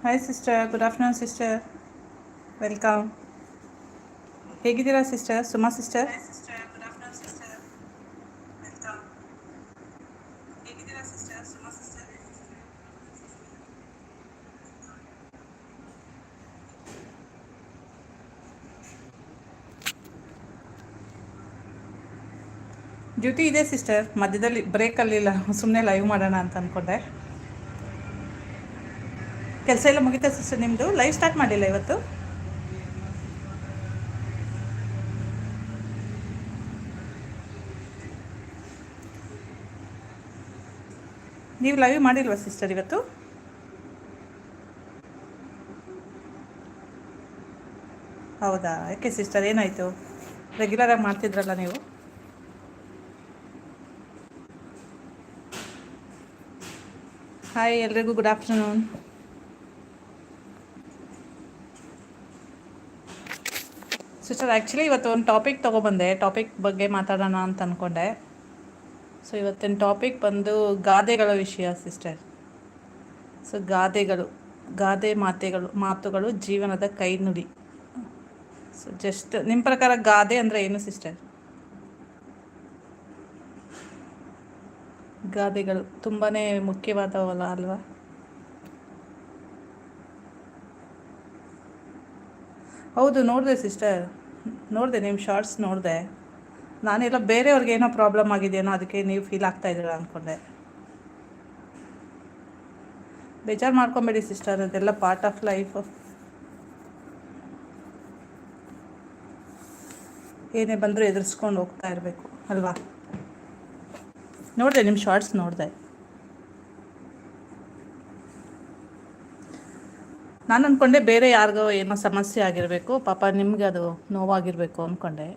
Hi sister good afternoon sister welcome ಹೇಗಿದ್ದೀರಾ sister Suma sister duty ಇದೆ sister ಮಧ್ಯದಲ್ಲಿ break ಬ್ರೇಕಲ್ಲಿಲ್ಲ ಸುಮ್ಮನೆ ಲೈವ್ ಮಾಡೋಣ ಅಂತ ಅಂದ್ಕೊಂಡೆ ಕೆಲಸ ಎಲ್ಲ ಮುಗಿತಾ ಸಿಸ್ಟರ್ ನಿಮ್ಮದು ಲೈವ್ ಸ್ಟಾರ್ಟ್ ಮಾಡಿಲ್ಲ ಇವತ್ತು? ನೀವು ಲೈವ್ ಮಾಡಿಲ್ವಾ ಸಿಸ್ಟರ್ ಇವತ್ತು? ಹೌದಾ? ಯಾಕೆ ಸಿಸ್ಟರ್ ಏನಾಯಿತು? ರೆಗ್ಯುಲರಾಗಿ ಮಾಡ್ತಿದ್ರಲ್ಲ ನೀವು? ಹಾಯ್ ಎಲ್ರಿಗೂ ಗುಡ್ ಆಫ್ಟರ್ನೂನ್ ಸಿಸ್ಟರ್ ಆ್ಯಕ್ಚುಲಿ ಇವತ್ತು ಒಂದು ಟಾಪಿಕ್ ತೊಗೊಬಂದೆ. ಟಾಪಿಕ್ ಬಗ್ಗೆ ಮಾತಾಡೋಣ ಅಂತ ಅಂದ್ಕೊಂಡೆ ಸೊ ಇವತ್ತಿನ ಟಾಪಿಕ್ ಬಂದು ಗಾದೆಗಳ ವಿಷಯ ಸಿಸ್ಟರ್ ಸೊ ಗಾದೆಗಳು, ಗಾದೆ ಮಾತೆಗಳು, ಮಾತುಗಳು ಜೀವನದ ಕೈನುಡಿ. ಸೊ ಜಸ್ಟ್ ನಿಮ್ಮ ಪ್ರಕಾರ ಗಾದೆ ಅಂದರೆ ಏನು ಸಿಸ್ಟರ್ ಗಾದೆಗಳು ತುಂಬಾ ಮುಖ್ಯವಾದವಲ್ಲ ಅಲ್ವಾ? ಹೌದು, ನೋಡಿದೆ ಸಿಸ್ಟರ್ ನೋಡಿದೆ ನಿಮ್ಮ ಶಾರ್ಟ್ಸ್ ನೋಡಿದೆ. ನಾನೆಲ್ಲ ಬೇರೆಯವ್ರಿಗೆ ಏನೋ ಪ್ರಾಬ್ಲಮ್ ಆಗಿದೆಯೇನೋ ಅದಕ್ಕೆ ನೀವು ಫೀಲ್ ಆಗ್ತಾ ಇದ್ದೀರ ಅಂದ್ಕೊಂಡೆ ಬೇಜಾರು ಮಾಡ್ಕೊಬೇಡಿ ಸಿಸ್ಟರ್ ಅದೆಲ್ಲ ಪಾರ್ಟ್ ಆಫ್ ಲೈಫ್ ಏನೇ ಬಂದರೂ ಎದುರಿಸ್ಕೊಂಡು ಹೋಗ್ತಾ ಇರಬೇಕು, ಅಲ್ವಾ? ನೋಡಿದೆ ನಿಮ್ಮ ಶಾರ್ಟ್ಸ್ ನೋಡಿದೆ. ನಾನು ಅಂದ್ಕೊಂಡೆ ಬೇರೆ ಯಾರಿಗೋ ಏನೋ ಸಮಸ್ಯೆ ಆಗಿರಬೇಕು, ಪಾಪ ನಿಮಗೆ ಅದು ನೋವಾಗಿರಬೇಕು ಅಂದ್ಕೊಂಡೆ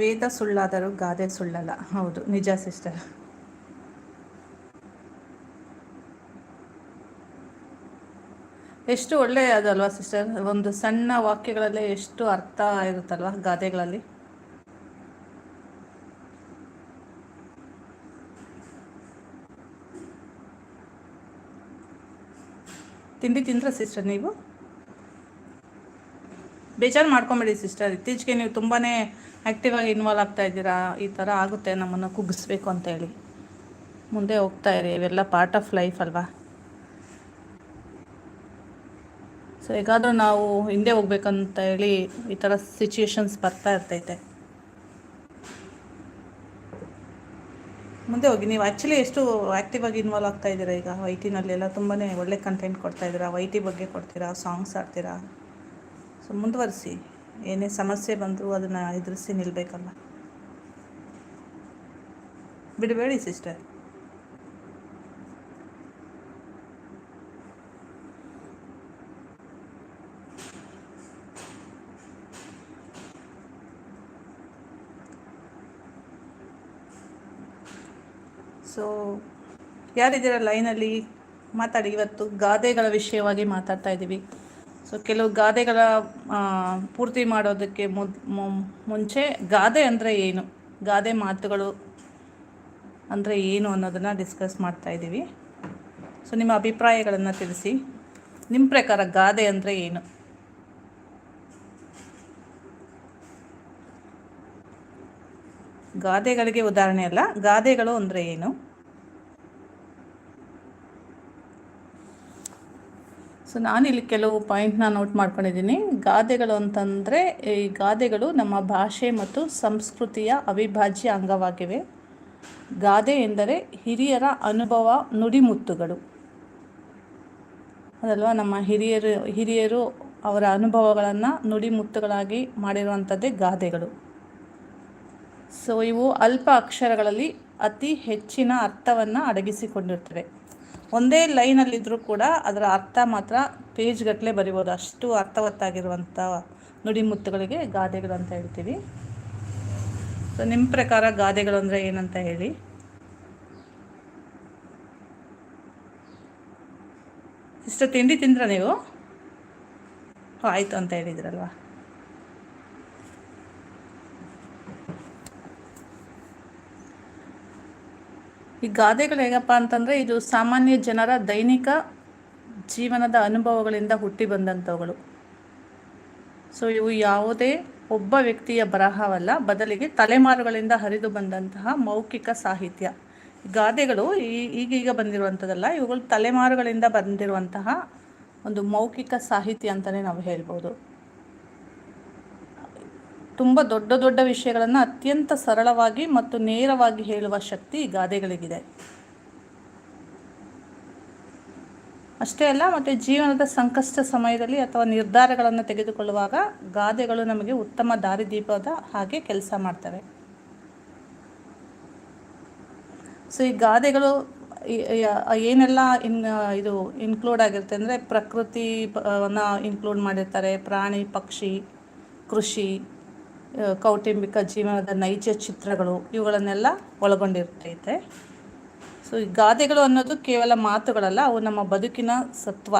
ವೇದ ಸುಳ್ಳಾದರೂ ಗಾದೆ ಸುಳ್ಳಲ್ಲ. ಹೌದು, ನಿಜ ಸಿಸ್ಟರ್. ಎಷ್ಟು ಒಳ್ಳೆಯದಲ್ವಾ ಸಿಸ್ಟರ್? ಒಂದು ಸಣ್ಣ ವಾಕ್ಯಗಳಲ್ಲೇ ಎಷ್ಟು ಅರ್ಥ ಇರುತ್ತಲ್ವ ಗಾದೆಗಳಲ್ಲಿ? ತಿಂಡಿ ತಿಂದ್ರ ಸಿಸ್ಟರ್ ನೀವು? ಬೇಜಾರು ಮಾಡ್ಕೊಂಬೇಡಿ ಸಿಸ್ಟರ್. ಇತ್ತೀಚೆಗೆ ನೀವು ತುಂಬಾ ಆ್ಯಕ್ಟಿವ್ ಆಗಿ ಇನ್ವಾಲ್ವ್ ಆಗ್ತಾ ಇದ್ದೀರಾ. ಈ ಥರ ಆಗುತ್ತೆ. ನಮ್ಮನ್ನು ಕುಗ್ಗಿಸ್ಬೇಕು ಅಂತ ಹೇಳಿ. ಮುಂದೆ ಹೋಗ್ತಾ ಇರಿ. ಇವೆಲ್ಲ ಪಾರ್ಟ್ ಆಫ್ ಲೈಫ್ ಅಲ್ವಾ? ಸೊ ಹೇಗಾದರೂ ನಾವು ಹಿಂದೆ ಹೋಗ್ಬೇಕಂತ ಹೇಳಿ ಈ ಥರ ಸಿಚುಯೇಷನ್ಸ್ ಬರ್ತಾ ಇರ್ತೈತೆ. ಮುಂದೆ ಹೋಗಿ, ನೀವು ಆ್ಯಕ್ಚುಲಿ ಎಷ್ಟು ಆ್ಯಕ್ಟಿವ್ ಆಗಿ ಇನ್ವಾಲ್ವ್ ಆಗ್ತಾ ಇದ್ದೀರಾ ಈಗ ವೈ ಟಿನಲ್ಲೆಲ್ಲ ತುಂಬಾ ಒಳ್ಳೆ ಕಂಟೆಂಟ್ ಕೊಡ್ತಾ ಇದ್ದೀರಾ? ವೈ ಟಿ ಬಗ್ಗೆ ಕೊಡ್ತೀರಾ? ಸಾಂಗ್ಸ್ ಆಡ್ತೀರಾ ಸೊ ಮುಂದುವರಿಸಿ. ಏನೇ ಸಮಸ್ಯೆ ಬಂದರೂ ಅದನ್ನು ಎದುರಿಸಿ ನಿಲ್ಲಬೇಕಲ್ಲ ಬಿಡಬೇಡಿ ಸಿಸ್ಟರ್ ಸೊ ಯಾರಿದ್ದೀರ ಲೈನಲ್ಲಿ? ಮಾತಾಡಿ, ಇವತ್ತು ಗಾದೆಗಳ ವಿಷಯವಾಗಿ ಮಾತಾಡ್ತಾ ಇದ್ದೀವಿ. ಸೊ ಕೆಲವು ಗಾದೆಗಳ ಪೂರ್ತಿ ಮಾಡೋದಕ್ಕೆ ಮುಂಚೆ ಗಾದೆ ಅಂದರೆ ಏನು? ಗಾದೆ ಮಾತುಗಳು ಅಂದರೆ ಏನು ಅನ್ನೋದನ್ನು ಡಿಸ್ಕಸ್ ಮಾಡ್ತಾ ಇದ್ದೀವಿ. ಸೊ ನಿಮ್ಮ ಅಭಿಪ್ರಾಯಗಳನ್ನು ತಿಳಿಸಿ. ನಿಮ್ಮ ಪ್ರಕಾರ ಗಾದೆ ಅಂದರೆ ಏನು? ಗಾದೆಗಳಿಗೆ ಉದಾಹರಣೆ ಅಲ್ಲ. ಗಾದೆಗಳು ಅಂದರೆ ಏನು? ಸೊ ನಾನಿಲ್ಲಿ ಕೆಲವು ಪಾಯಿಂಟ್ನ ನೋಟ್ ಮಾಡ್ಕೊಂಡಿದ್ದೀನಿ. ಗಾದೆಗಳು ಅಂತಂದರೆ, ಈ ಗಾದೆಗಳು ನಮ್ಮ ಭಾಷೆ ಮತ್ತು ಸಂಸ್ಕೃತಿಯ ಅವಿಭಾಜ್ಯ ಅಂಗವಾಗಿವೆ. ಗಾದೆ ಎಂದರೆ ಹಿರಿಯರ ಅನುಭವ ನುಡಿಮುತ್ತುಗಳು. ಅದಲ್ವಾ? ನಮ್ಮ ಹಿರಿಯರು ಹಿರಿಯರು ಅವರ ಅನುಭವಗಳನ್ನು ನುಡಿಮುತ್ತುಗಳಾಗಿ ಮಾಡಿರುವಂಥದ್ದೇ ಗಾದೆಗಳು. ಸೊ ಇವು ಅಲ್ಪ ಅಕ್ಷರಗಳಲ್ಲಿ ಅತಿ ಹೆಚ್ಚಿನ ಅರ್ಥವನ್ನು ಅಡಗಿಸಿಕೊಂಡಿರ್ತವೆ. ಒಂದೇ ಲೈನಲ್ಲಿದ್ದರೂ ಕೂಡ ಅದರ ಅರ್ಥ ಮಾತ್ರ ಪೇಜ್ಗಟ್ಟಲೆ ಬರಿಬೋದು. ಅಷ್ಟು ಅರ್ಥವತ್ತಾಗಿರುವಂಥ ನುಡಿಮುತ್ತುಗಳಿಗೆ ಗಾದೆಗಳು ಅಂತ ಹೇಳ್ತೀವಿ. ಸೊ ನಿಮ್ಮ ಪ್ರಕಾರ ಗಾದೆಗಳು ಅಂದರೆ ಏನಂತ ಹೇಳಿ? ಇಷ್ಟು ತಿಂಡಿ ತಿಂದ್ರ ನೀವು? ಆಯಿತು ಅಂತ ಹೇಳಿದ್ರಲ್ವಾ? ಈ ಗಾದೆಗಳು ಹೇಗಪ್ಪ ಅಂತಂದರೆ ಇದು ಸಾಮಾನ್ಯ ಜನರ ದೈನಿಕ ಜೀವನದ ಅನುಭವಗಳಿಂದ ಹುಟ್ಟಿ ಬಂದಂಥವುಗಳು. ಸೊ ಇವು ಯಾವುದೇ ಒಬ್ಬ ವ್ಯಕ್ತಿಯ ಬರಹವಲ್ಲ, ಬದಲಿಗೆ ತಲೆಮಾರುಗಳಿಂದ ಹರಿದು ಬಂದಂತಹ ಮೌಖಿಕ ಸಾಹಿತ್ಯ. ಗಾದೆಗಳು ಈ ಈಗೀಗ ಬಂದಿರುವಂಥದ್ದಲ್ಲ, ಇವುಗಳು ತಲೆಮಾರುಗಳಿಂದ ಬಂದಿರುವಂತಹ ಒಂದು ಮೌಖಿಕ ಸಾಹಿತ್ಯ ಅಂತಲೇ ನಾವು ಹೇಳ್ಬೋದು. ತುಂಬ ದೊಡ್ಡ ದೊಡ್ಡ ವಿಷಯಗಳನ್ನು ಅತ್ಯಂತ ಸರಳವಾಗಿ ಮತ್ತು ನೇರವಾಗಿ ಹೇಳುವ ಶಕ್ತಿ ಗಾದೆಗಳಿಗಿದೆ. ಅಷ್ಟೇ ಅಲ್ಲ, ಮತ್ತು ಜೀವನದ ಸಂಕಷ್ಟ ಸಮಯದಲ್ಲಿ ಅಥವಾ ನಿರ್ಧಾರಗಳನ್ನು ತೆಗೆದುಕೊಳ್ಳುವಾಗ ಗಾದೆಗಳು ನಮಗೆ ಉತ್ತಮ ದಾರಿದೀಪದ ಹಾಗೆ ಕೆಲಸ ಮಾಡ್ತವೆ. ಸೊ ಈ ಗಾದೆಗಳು ಏನೆಲ್ಲ ಇನ್, ಇದು ಇನ್ಕ್ಲೂಡ್ ಆಗಿರುತ್ತೆ ಅಂದರೆ ಪ್ರಕೃತಿನ ಇನ್ಕ್ಲೂಡ್ ಮಾಡಿರ್ತಾರೆ. ಪ್ರಾಣಿ, ಪಕ್ಷಿ, ಕೃಷಿ. ಕೌಟುಂಬಿಕ ಜೀವನದ ನೈಜ ಚಿತ್ರಗಳು ಇವುಗಳನ್ನೆಲ್ಲ ಒಳಗೊಂಡಿರ್ತೈತೆ. ಸೊ ಈ ಗಾದೆಗಳು ಅನ್ನೋದು ಕೇವಲ ಮಾತುಗಳಲ್ಲ, ಅವು ನಮ್ಮ ಬದುಕಿನ ಸತ್ವ.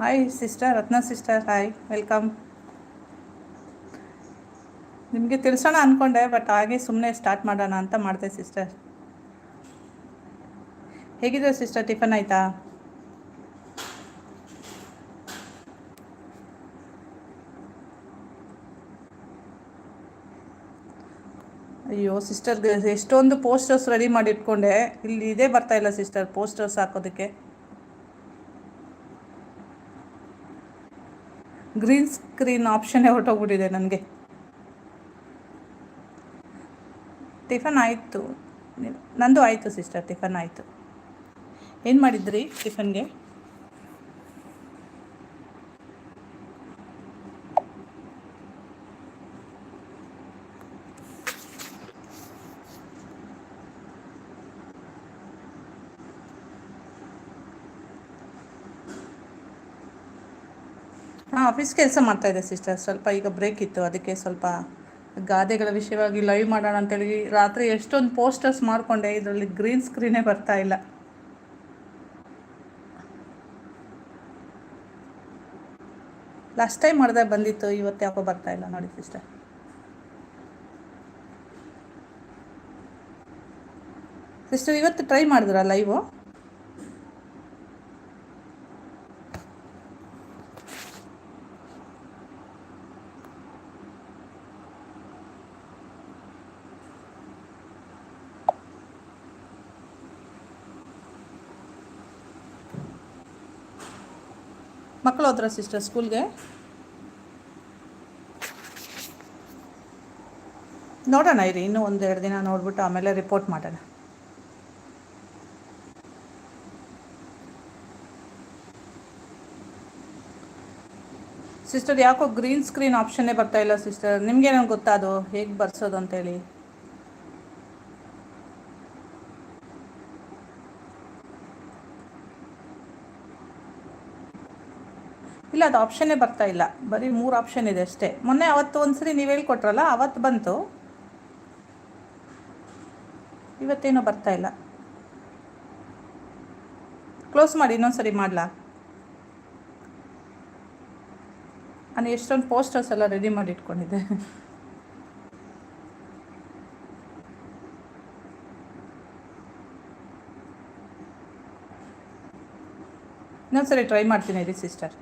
Hi sister Ratna sister hi welcome ನಿಮಗೆ ತಿಳಿಸೋಣ ಅಂದ್ಕೊಂಡೆ ಬಟ್ ಹಾಗೆ ಸುಮ್ಮನೆ ಸ್ಟಾರ್ಟ್ ಮಾಡೋಣ ಅಂತ ಮಾಡಿದೆ ಸಿಸ್ಟರ್ ಹೇಗಿದೆ ಸಿಸ್ಟರ್ ಟಿಫನ್ ಆಯಿತಾ? ಅಯ್ಯೋ ಸಿಸ್ಟರ್ಗೆ ಎಷ್ಟೊಂದು ಪೋಸ್ಟರ್ಸ್ ರೆಡಿ ಮಾಡಿ ಇಟ್ಕೊಂಡೆ ಇಲ್ಲಿ ಇದೇ ಬರ್ತಾ ಇಲ್ಲ ಸಿಸ್ಟರ್ ಪೋಸ್ಟರ್ಸ್ ಹಾಕೋದಕ್ಕೆ. ಗ್ರೀನ್ ಸ್ಕ್ರೀನ್ ಆಪ್ಷನ್ನೇ ಹೊರಟೋಗ್ಬಿಟ್ಟಿದೆ ನನಗೆ. ಟಿಫನ್ ಆಯಿತು. ನಂದು ಆಯಿತು ಸಿಸ್ಟರ್ ಟಿಫನ್ ಆಯಿತು. ಏನು ಮಾಡಿದ್ರಿ ಟಿಫನ್ಗೆ ಹಾಂ ಆಫೀಸ್ ಕೆಲಸ ಮಾಡ್ತಾಯಿದ್ದೆ ಸಿಸ್ಟರ್ ಸ್ವಲ್ಪ ಈಗ ಬ್ರೇಕ್ ಇತ್ತು. ಅದಕ್ಕೆ ಸ್ವಲ್ಪ ಗಾದೆಗಳ ವಿಷಯವಾಗಿ ಲೈವ್ ಮಾಡೋಣ ಅಂತೇಳಿ ರಾತ್ರಿ ಎಷ್ಟೊಂದು ಪೋಸ್ಟರ್ಸ್ ಮಾಡಿಕೊಂಡೆ ಇದರಲ್ಲಿ ಗ್ರೀನ್ ಸ್ಕ್ರೀನೇ ಬರ್ತಾ ಇಲ್ಲ. ಲಾಸ್ಟ್ ಟೈಮ್ ಮಾಡಿದೆ ಬಂದಿತ್ತು. ಇವತ್ತು ಯಾಕೋ ಬರ್ತಾ ಇಲ್ಲ ನೋಡಿ ಸಿಸ್ಟರ್ ಸಿಸ್ಟರ್ ಇವತ್ತು ಟ್ರೈ ಮಾಡಿದ್ರಾ ಲೈವು ಮಕ್ಕಳು ಹೋದ್ರ ಸಿಸ್ಟರ್ ಸ್ಕೂಲ್ಗೆ ನೋಡೋಣ ಇರಿ, ಇನ್ನೂ ಒಂದೆರಡು ದಿನ ನೋಡ್ಬಿಟ್ಟು ಆಮೇಲೆ ರಿಪೋರ್ಟ್ ಮಾಡೋಣ. ಸಿಸ್ಟರ್ ಯಾಕೋ ಗ್ರೀನ್ ಸ್ಕ್ರೀನ್ ಆಪ್ಷನ್ನೇ ಬರ್ತಾ ಇಲ್ಲ ಸಿಸ್ಟರ್ ನಿಮ್ಗೇನೋ ಗೊತ್ತಾ ಅದು? ಹೇಗೆ ಬರ್ಸೋದು ಅಂತೇಳಿ? ಇಲ್ಲ, ಅದು ಆಪ್ಷನ್ನೇ ಬರ್ತಾ ಇಲ್ಲ. ಬರೀ ಮೂರು ಆಪ್ಷನ್ ಇದೆ ಅಷ್ಟೇ. ಮೊನ್ನೆ ಅವತ್ತು ಒಂದ್ಸರಿ ನೀವು ಹೇಳ್ಕೊಟ್ರಲ್ಲ ಅವತ್ತು ಬಂತು. ಇವತ್ತೇನೋ ಬರ್ತಾ ಇಲ್ಲ. ಕ್ಲೋಸ್ ಮಾಡಿ, ಇನ್ನೊಂದ್ಸರಿ ಮಾಡಲಾ? ನಾನು ಎಷ್ಟೊಂದು ಪೋಸ್ಟರ್ಸ್ ಎಲ್ಲ ರೆಡಿ ಮಾಡಿ ಇಟ್ಕೊಂಡಿದ್ದೆ. ಇನ್ನೊಂದ್ಸರಿ ಟ್ರೈ ಮಾಡ್ತೀನಿ ಇರಿ ಸಿಸ್ಟರ್